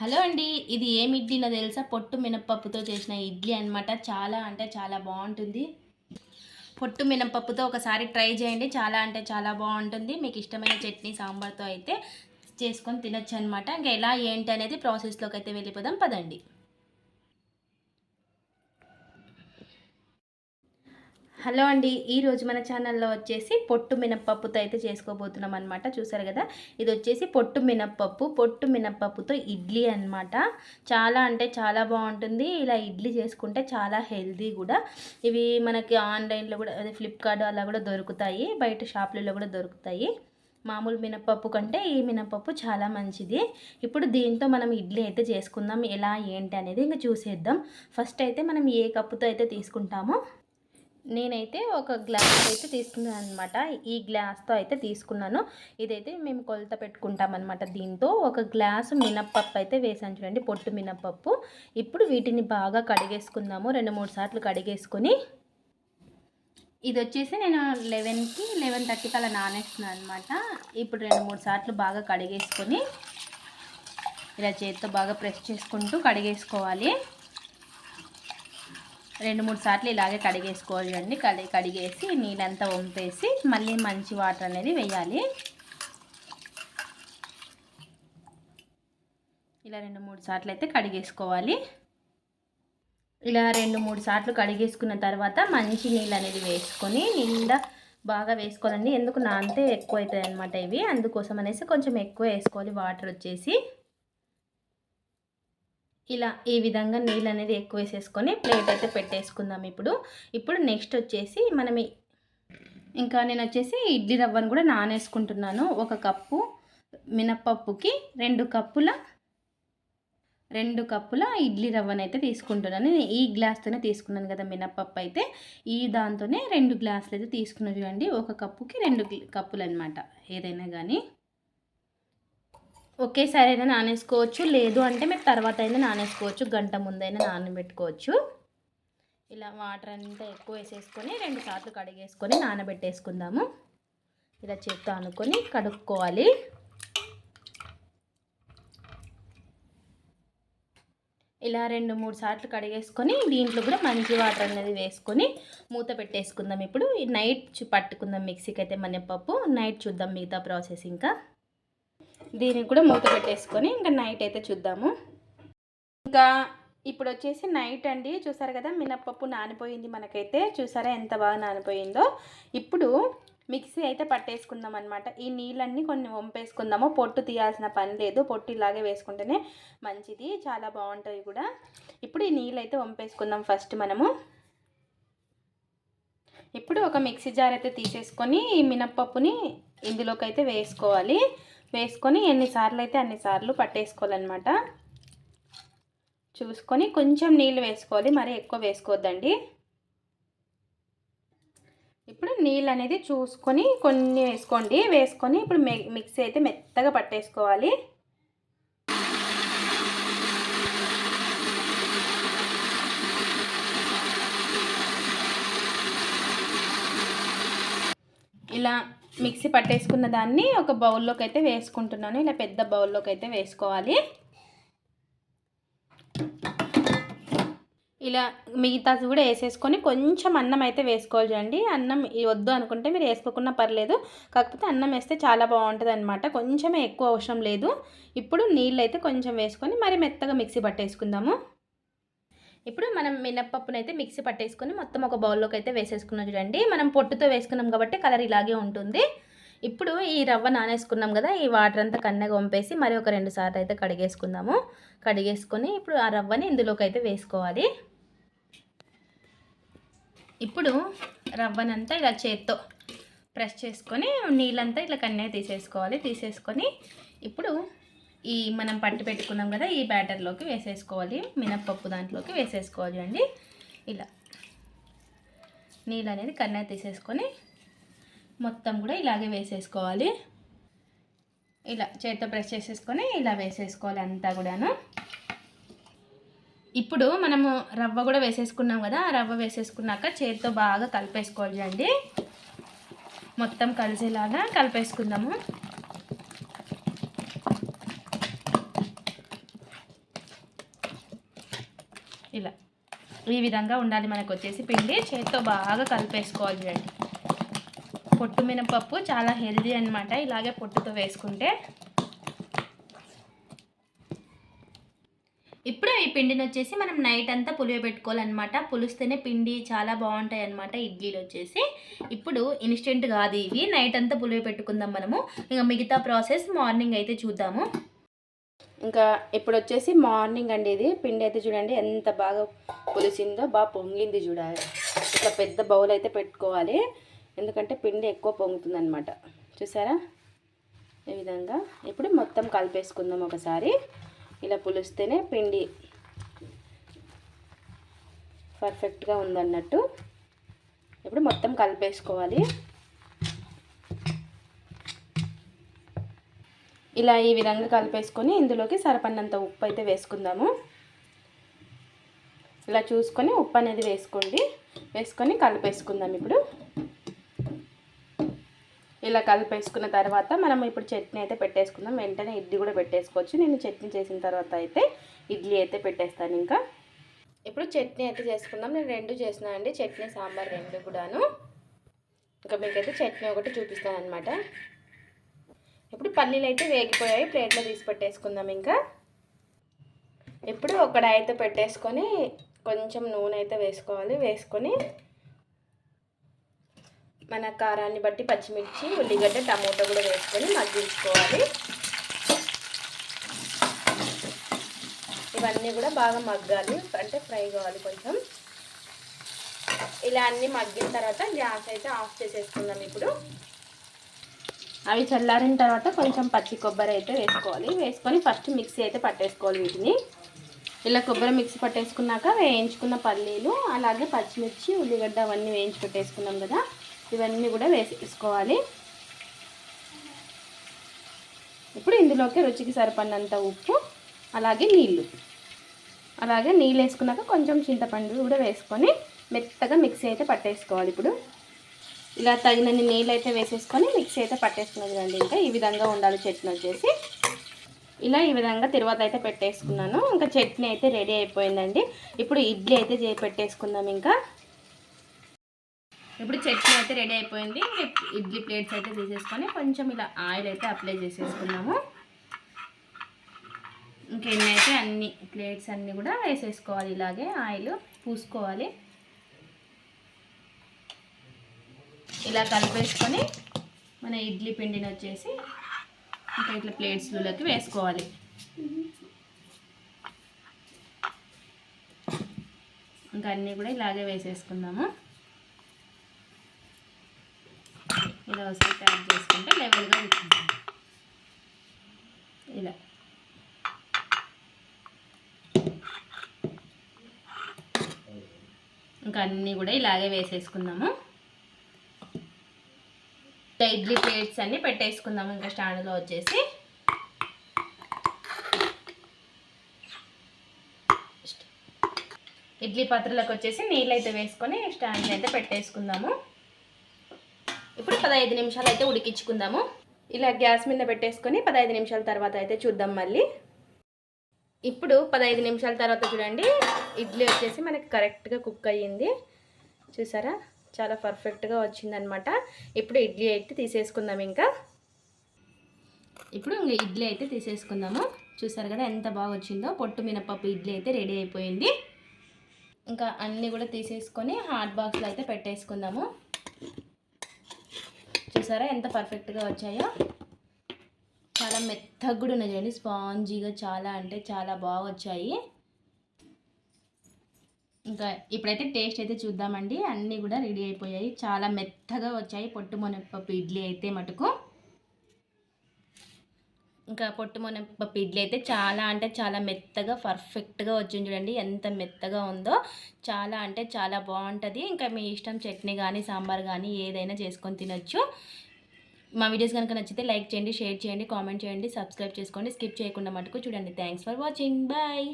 Hello అండి ఇది ఏమి ఇడ్లీనో తెలుసా? పొట్టు మినపప్పుతో చేసిన ఇడ్లీ అనమాట చాలా అంటే చాలా బాగుంటుంది. పొట్టు మినపప్పుతో ఒకసారి ట్రై చేయండి. చాలా అంటే చాలా బాగుంటుంది. మీకు ఇష్టమైన చట్నీ సాంబార్తో అయితే చేసుకొని తినొచ్చు అనమాట ఇంకా ఎలా ఏంటి అనేది ప్రాసెస్లోకి అయితే వెళ్ళిపోదాం. పదండి. హలో అండి ఈరోజు మన ఛానల్లో వచ్చేసి పొట్టు మినప్పప్పుతో అయితే చేసుకోబోతున్నాం అనమాట చూసారు కదా? ఇది వచ్చేసి పొట్టు మినప్పప్పు. పొట్టు మినప్పప్పుతో ఇడ్లీ అనమాట చాలా అంటే చాలా బాగుంటుంది. ఇలా ఇడ్లీ చేసుకుంటే చాలా హెల్తీ కూడా. ఇవి మనకి ఆన్లైన్లో కూడా అదే ఫ్లిప్కార్ట్ అలా కూడా దొరుకుతాయి. బయట షాపులలో కూడా దొరుకుతాయి. మామూలు మినపప్పు కంటే ఈ మినపప్పు చాలా మంచిది. ఇప్పుడు దీంతో మనం ఇడ్లీ అయితే చేసుకుందాం. ఎలా ఏంటి అనేది ఇంకా చూసేద్దాం. ఫస్ట్ అయితే మనం ఏ కప్పుతో అయితే తీసుకుంటామో నేనైతే ఒక గ్లాస్ అయితే తీసుకున్నాను అనమాట ఈ గ్లాస్తో అయితే తీసుకున్నాను. ఇదైతే మేము కొలత పెట్టుకుంటాం అనమాట దీంతో. ఒక గ్లాసు మినప్పప్పు అయితే వేసాను చూడండి పొట్టు మినప్పప్పు. ఇప్పుడు వీటిని బాగా కడిగేసుకుందాము. రెండు మూడు సార్లు కడిగేసుకొని. ఇది వచ్చేసి నేను లెవెన్కి లెవెన్ థర్టీకి అలా నానేస్తున్నాను అనమాట ఇప్పుడు రెండు మూడు సార్లు బాగా కడిగేసుకొని ఇలా చేతితో బాగా ప్రెస్ చేసుకుంటూ కడిగేసుకోవాలి. రెండు మూడు సార్లు ఇలాగే కడిగేసుకోవాలి అండి. కడి కడిగేసి నీళ్ళంతా వంపేసి మళ్ళీ మంచి వాటర్ అనేది వేయాలి. ఇలా రెండు మూడు సార్లు అయితే కడిగేసుకోవాలి. ఇలా రెండు మూడు సార్లు కడిగేసుకున్న తర్వాత మంచి నీళ్ళు అనేది వేసుకొని నిండా బాగా వేసుకోవాలండి. ఎందుకు నా అంతే ఎక్కువ అవుతుంది అనమాట ఇవి. అందుకోసం అనేసి కొంచెం ఎక్కువ వేసుకోవాలి. వాటర్ వచ్చేసి ఇలా ఈ విధంగా నీళ్ళు అనేది ఎక్కువ వేసేసుకొని ప్లేట్ అయితే పెట్టేసుకుందాం ఇప్పుడు. ఇప్పుడు నెక్స్ట్ వచ్చేసి మనం ఇంకా నేను వచ్చేసి ఇడ్లీ రవ్వను కూడా నానేసుకుంటున్నాను. ఒక కప్పు మినప్పప్పుకి రెండు కప్పుల రెండు కప్పుల ఇడ్లీ రవ్వను అయితే తీసుకుంటున్నాను. నేను ఈ గ్లాస్తోనే తీసుకున్నాను కదా మినప్పప్పు అయితే. ఈ దాంతోనే రెండు గ్లాసులు అయితే తీసుకున్నాను చూడండి. ఒక కప్పుకి రెండు కప్పులు అనమాట ఏదైనా కానీ. ఒకేసారి అయినా నానేసుకోవచ్చు. లేదు అంటే మీరు తర్వాత అయినా నానేసుకోవచ్చు. గంట ముందైనా నానబెట్టుకోవచ్చు. ఇలా వాటర్ అంతా ఎక్కువ వేసేసుకొని రెండు సార్లు కడిగేసుకొని నానబెట్టేసుకుందాము. ఇలా చేత్తో అనుకొని కడుక్కోవాలి. ఇలా రెండు మూడు సార్లు కడిగేసుకొని దీంట్లో కూడా మంచి వాటర్ అనేది వేసుకొని మూత పెట్టేసుకుందాం. ఇప్పుడు నైట్ పట్టుకుందాం మిక్సీకి అయితే మినపప్పు నైట్ చూద్దాం మిగతా ప్రాసెస్ ఇంకా. దీనికి కూడా మూత పెట్టేసుకొని ఇంకా నైట్ అయితే చూద్దాము. ఇంకా ఇప్పుడు వచ్చేసి నైట్ అండి. చూసారు కదా మినప్పప్పు నానిపోయింది మనకైతే. చూసారా ఎంత బాగా నానిపోయిందో. ఇప్పుడు మిక్సీ అయితే పట్టేసుకుందాం అనమాట ఈ నీళ్ళన్నీ కొన్ని వంపేసుకుందాము. పొట్టు తీయాల్సిన పని లేదు. పొట్టు ఇలాగే వేసుకుంటేనే మంచిది. చాలా బాగుంటుంది కూడా. ఇప్పుడు ఈ నీళ్ళు అయితే వంపేసుకుందాం ఫస్ట్ మనము. ఇప్పుడు ఒక మిక్సీ జార్ అయితే తీసేసుకొని ఈ మినప్పప్పుని ఇందులోకి అయితే వేసుకోవాలి. వేసుకొని ఎన్నిసార్లు అయితే అన్నిసార్లు పట్టేసుకోవాలన్నమాట. చూసుకొని కొంచెం నీళ్ళు వేసుకోవాలి మరీ ఎక్కువ వేసుకోవద్దండి. ఇప్పుడు నీళ్ళు అనేది చూసుకొని కొన్ని వేసుకోండి. వేసుకొని ఇప్పుడు మిక్సీ అయితే మెత్తగా పట్టేసుకోవాలి. ఇలా మిక్సీ పట్టేసుకున్న దాన్ని ఒక బౌల్లోకి అయితే వేసుకుంటున్నాను. ఇలా పెద్ద బౌల్లోకి అయితే వేసుకోవాలి. ఇలా మిగతా కూడా వేసేసుకొని కొంచెం అన్నం అయితే వేసుకోవాలి అండి అన్నం వద్దు అనుకుంటే మీరు వేసుకోకుండా పర్లేదు. కాకపోతే అన్నం వేస్తే చాలా బాగుంటుంది అనమాట కొంచెమే ఎక్కువ అవసరం లేదు. ఇప్పుడు నీళ్ళు అయితే కొంచెం వేసుకొని మరి మెత్తగా మిక్సీ పట్టేసుకుందాము. ఇప్పుడు మనం మినప్పప్పును అయితే మిక్సీ పట్టేసుకొని మొత్తం ఒక బౌల్లోకి అయితే వేసేసుకున్నాం చూడండి. మనం పొట్టుతో వేసుకున్నాం కాబట్టి కలర్ ఇలాగే ఉంటుంది. ఇప్పుడు ఈ రవ్వ నానేసుకున్నాం కదా ఈ వాటర్ అంతా కన్నెగా వంపేసి మరి ఒక రెండు సార్లు అయితే కడిగేసుకుందాము. కడిగేసుకొని ఇప్పుడు ఆ రవ్వని ఇందులోకి అయితే వేసుకోవాలి. ఇప్పుడు రవ్వనంతా ఇలా చేత్తో ప్రెస్ చేసుకొని నీళ్ళంతా ఇట్లా కన్నె తీసేసుకోవాలి. తీసేసుకొని ఇప్పుడు ఈ మనం పట్టి పెట్టుకున్నాం కదా ఈ బ్యాటర్లోకి వేసేసుకోవాలి. మినప్పప్పు దాంట్లోకి వేసేసుకోవాలి అండి. ఇలా. నీళ్ళు అనేది కన్నె తీసేసుకొని మొత్తం కూడా ఇలాగే వేసేసుకోవాలి. ఇలా చేతితో ప్రెస్ చేసేసుకొని ఇలా వేసేసుకోవాలి అంతా కూడాను. ఇప్పుడు మనము రవ్వ కూడా వేసేసుకున్నాం కదా ఆ రవ్వ వేసేసుకున్నాక చేతితో బాగా కలిపేసుకోవాలి అండి. మొత్తం కలిసేలాగా కలిపేసుకుందాము. ఈ విధంగా ఉండాలి మనకు వచ్చేసి పిండి. చేతితో బాగా కలిపేసుకోవాలి చూడండి. పొట్టు మినపప్పు చాలా హెల్దీ అనమాట ఇలాగే పొట్టుతో వేసుకుంటే. ఇప్పుడు ఈ పిండిని వచ్చేసి మనం నైట్ అంతా పులియబెట్టుకోవాలన్నమాట పులిస్తేనే పిండి చాలా బాగుంటాయి అనమాట ఇడ్లీలు వచ్చేసి ఇప్పుడు ఇన్స్టెంట్ కాదు ఇవి. నైట్ అంతా పులియబెట్టుకుందాం మనము. ఇంకా మిగతా ప్రాసెస్ మార్నింగ్ అయితే చూద్దాము. ఇంకా ఇప్పుడు వచ్చేసి మార్నింగ్ అండి ఇది. పిండి అయితే చూడండి ఎంత బాగా పులిసిందో బాగా పొంగింది చూడాలి ఇట్లా పెద్ద బౌల్ అయితే పెట్టుకోవాలి. ఎందుకంటే పిండి ఎక్కువ పొంగుతుందనమాట చూసారా? ఈ విధంగా ఇప్పుడు మొత్తం కలిపేసుకుందాం ఒకసారి. ఇలా పులిస్తేనే పిండి పర్ఫెక్ట్గా ఉందన్నట్టు. ఇప్పుడు మొత్తం కలిపేసుకోవాలి. ఇలా ఈ విధంగా కలిపేసుకొని ఇందులోకి సరిపడినంత ఉప్పు అయితే వేసుకుందాము. ఇలా చూసుకొని ఉప్పు అనేది వేసుకోండి. వేసుకొని కలిపేసుకుందాం ఇప్పుడు. ఇలా కలిపేసుకున్న తర్వాత మనం ఇప్పుడు చట్నీ అయితే పెట్టేసుకుందాం. వెంటనే ఇడ్లీ కూడా పెట్టేసుకోవచ్చు. నేను చట్నీ చేసిన తర్వాత అయితే ఇడ్లీ అయితే పెట్టేస్తాను ఇంకా. ఇప్పుడు చట్నీ అయితే చేసుకుందాం. నేను రెండు చేసినా అండి. చట్నీ సాంబార్ రెండు కూడాను. ఇంకా మీకైతే చట్నీ ఒకటి చూపిస్తాను అనమాట ఇప్పుడు పల్లీలు అయితే వేగిపోయాయి ప్లేట్లో తీసి పెట్టేసుకుందాం ఇంకా. ఇప్పుడు ఒక అయితే పెట్టేసుకొని కొంచెం నూనె అయితే వేసుకోవాలి వేసుకొని మన కారాన్ని బట్టి పచ్చిమిర్చి ఉల్లిగడ్డ టమోటా కూడా వేసుకొని మగ్గించుకోవాలి. ఇవన్నీ కూడా బాగా మగ్గాలి అంటే ఫ్రై కావాలి కొంచెం. ఇలా అన్నీ మగ్గిన తర్వాత గ్యాస్ అయితే ఆఫ్ చేసేసుకుందాం ఇప్పుడు. అవి చల్లారిన తర్వాత కొంచెం పచ్చి కొబ్బరి అయితే వేసుకోవాలి. వేసుకొని ఫస్ట్ మిక్సీ అయితే పట్టేసుకోవాలి వీటిని. ఇలా కొబ్బరి మిక్సీ పట్టేసుకున్నాక వేయించుకున్న పల్లీలు అలాగే పచ్చిమిర్చి ఉల్లిగడ్డ అవన్నీ వేయించి పెట్టేసుకున్నాం కదా. ఇవన్నీ కూడా వేసేసుకోవాలి. ఇప్పుడు ఇందులోకి రుచికి సరిపడినంత ఉప్పు అలాగే నీళ్ళు అలాగే నీళ్ళు వేసుకున్నాక కొంచెం చింతపండు కూడా వేసుకొని మెత్తగా మిక్సీ అయితే పట్టేసుకోవాలి ఇప్పుడు. ఇలా తగినన్ని నీళ్ళు అయితే వేసేసుకొని మిక్సీ అయితే పట్టేసుకున్నది రండి ఇంకా ఈ విధంగా ఉండాలి చట్నీ వచ్చేసి. ఇలా ఈ విధంగా తర్వాత అయితే పెట్టేసుకున్నాను. ఇంకా చట్నీ అయితే రెడీ అయిపోయిందండి. ఇప్పుడు ఇడ్లీ అయితే పెట్టేసుకుందాం ఇంకా. ఇప్పుడు చట్నీ అయితే రెడీ అయిపోయింది. ఇడ్లీ ప్లేట్స్ అయితే తీసేసుకొని కొంచెం ఇలా ఆయిల్ అయితే అప్లై చేసేసుకున్నాము. ఇంకెన్నైతే అన్ని ప్లేట్స్ అన్నీ కూడా వేసేసుకోవాలి ఇలాగే ఆయిల్ పూసుకోవాలి. ఇలా కలిపేసుకొని మన ఇడ్లీ పిండిని వచ్చేసి ఇంకా ఇట్లా ప్లేట్స్లోకి వేసుకోవాలి. ఇంకా అన్నీ కూడా ఇలాగే వేసేసుకుందాము. ఇలా ఒకసారి ట్యాప్ చేసుకుంటే లెవెల్గా కూర్చుంటాం ఇలా. ఇంకా అన్నీ కూడా ఇలాగే వేసేసుకుందాము. ఇడ్లీ ప్లేట్స్ అన్నీ పెట్టేసుకుందాము ఇంకా స్టాండ్లో వచ్చేసి. ఇడ్లీ పాత్రలకు వచ్చేసి నీళ్ళు అయితే వేసుకొని స్టాండ్ అయితే పెట్టేసుకుందాము. ఇప్పుడు పదహైదు నిమిషాలు అయితే ఉడికించుకుందాము. ఇలా గ్యాస్ మీద పెట్టేసుకొని పదహైదు నిమిషాల తర్వాత అయితే చూద్దాం మళ్ళీ. ఇప్పుడు పదహైదు నిమిషాల తర్వాత చూడండి ఇడ్లీ వచ్చేసి మనకి కరెక్ట్గా కుక్ అయ్యింది. చూసారా? చాలా పర్ఫెక్ట్గా వచ్చిందనమాట ఇప్పుడు ఇడ్లీ అయితే తీసేసుకుందాం ఇంకా. ఇప్పుడు ఇంకా ఇడ్లీ అయితే తీసేసుకుందాము. చూసారు కదా ఎంత బాగా వచ్చిందో? పొట్టు మినపప్పు ఇడ్లీ అయితే రెడీ అయిపోయింది. ఇంకా అన్నీ కూడా తీసేసుకొని హాట్ బాక్స్లో అయితే పెట్టేసుకుందాము. చూసారా ఎంత పర్ఫెక్ట్గా వచ్చాయో? చాలా మెత్తగా కూడా ఉన్నాయి చూడండి. స్పాంజీగా చాలా అంటే చాలా బాగా వచ్చాయి. ఇంకా ఇప్పుడైతే టేస్ట్ అయితే చూద్దామండి. అన్నీ కూడా రెడీ అయిపోయాయి. చాలా మెత్తగా వచ్చాయి. పొట్టు మొనపప్పు ఇడ్లీ అయితే మటుకు. ఇంకా పొట్టు మొనపప్పు ఇడ్లీ అయితే చాలా అంటే చాలా మెత్తగా పర్ఫెక్ట్గా వచ్చింది చూడండి. ఎంత మెత్తగా ఉందో. చాలా అంటే చాలా బాగుంటుంది. ఇంకా మీ ఇష్టం చట్నీ కానీ సాంబార్ కానీ ఏదైనా చేసుకొని తినొచ్చు. మా వీడియోస్ కనుక నచ్చితే లైక్ చేయండి షేర్ చేయండి కామెంట్ చేయండి సబ్స్క్రైబ్ చేసుకోండి. స్కిప్ చేయకుండా మటుకు చూడండి. Thanks for watching. బాయ్.